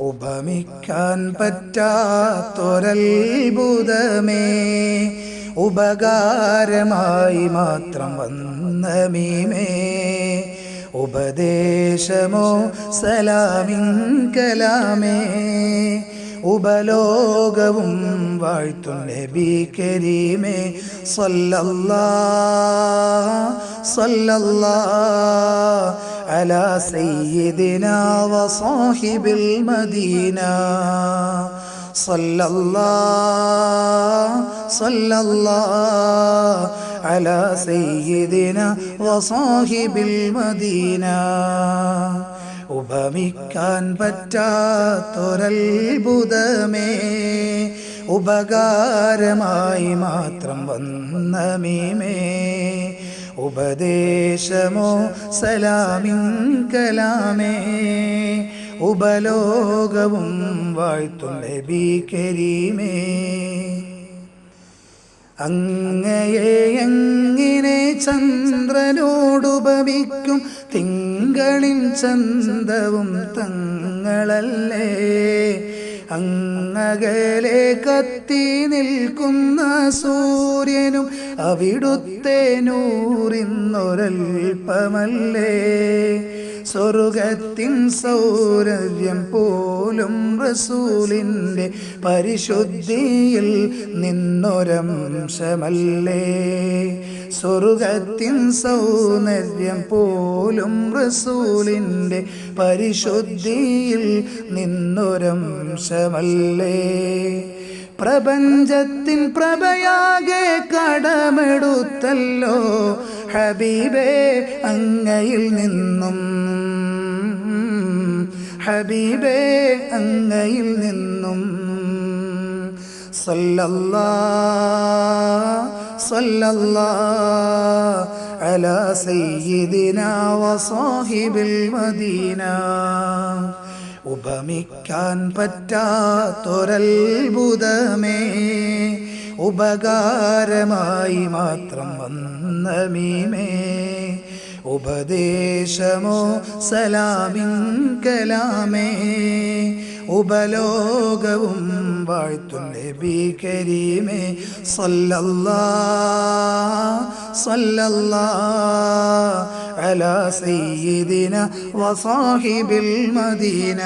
ഉപമിക്കാൻ പറ്റാത്തൊരത്ഭുതമേ. ഉപകാരമായി മാത്രം വന്ന മീമേ ഉപദേശമോ സലാമിൻ കലാമേ. ഉപലോകവും വാഴ്ത്തും നബി കരീമേ. സല്ലല്ലാ സല്ലല്ലാ على سيدنا وصاحب المدينة صلى الله صلى الله على سيدنا وصاحب المدينة ഉപമിക്കാൻ പറ്റാത്തൊരത്ഭുതമേ ഉപകാരമായി മാത്രം വന്ന മീമേ ഉപദേശമോ സലാമിൻ കലാമേ. ഉപലോകവും വാഴ്ത്തും നബി കരീമേ. അങ്ങയെ എങ്ങനെ ചന്ദ്രനോടുപമിക്കും? തിങ്കളിൻ ചന്തവും തങ്ങളല്ലേ. അങ്ങകലെ കത്തി നിൽക്കുന്ന സൂര്യനും അവിടുത്തെ നൂറിന്നൊരൽപ്പമല്ലേ? സ്വർഗത്തിൻ സൗരവ്യം പോലും റസൂലിന്റെ പരിശുദ്ധിയിൽ നിന്നൊരംശമല്ലേ? സ്വർഗത്തിൻ സൗന്ദര്യം പോലും റസൂലിന്റെ പരിശുദ്ധിയിൽ നിന്നൊരംശമല്ലേ പ്രപഞ്ചത്തിൻ പ്രഭയാകെ കടമെടുത്തല്ലോ ഹബീബേ അങ്ങയിൽ നിന്നും. ഹബീബേ അങ്ങയിൽ നിന്നും. സല്ലല്ലാ സല്ലല്ലാ അലാ സയ്യിദിനാ വസാഹിബിൽ മദീന. ഉപമിക്കാൻ പറ്റാത്തൊരത്ഭുതമേ ഉപകാരമായി മാത്രം വന്ന മീമേ ഉപദേശമോ സലാമിൻ കലാമേ ഉപലോകവും വാഴ്ത്തും നബി കരീമേ സല്ലല്ലാ സല്ലല്ലാ അലാ സയ്യിദിന വസാഹിബിൽ മദീന.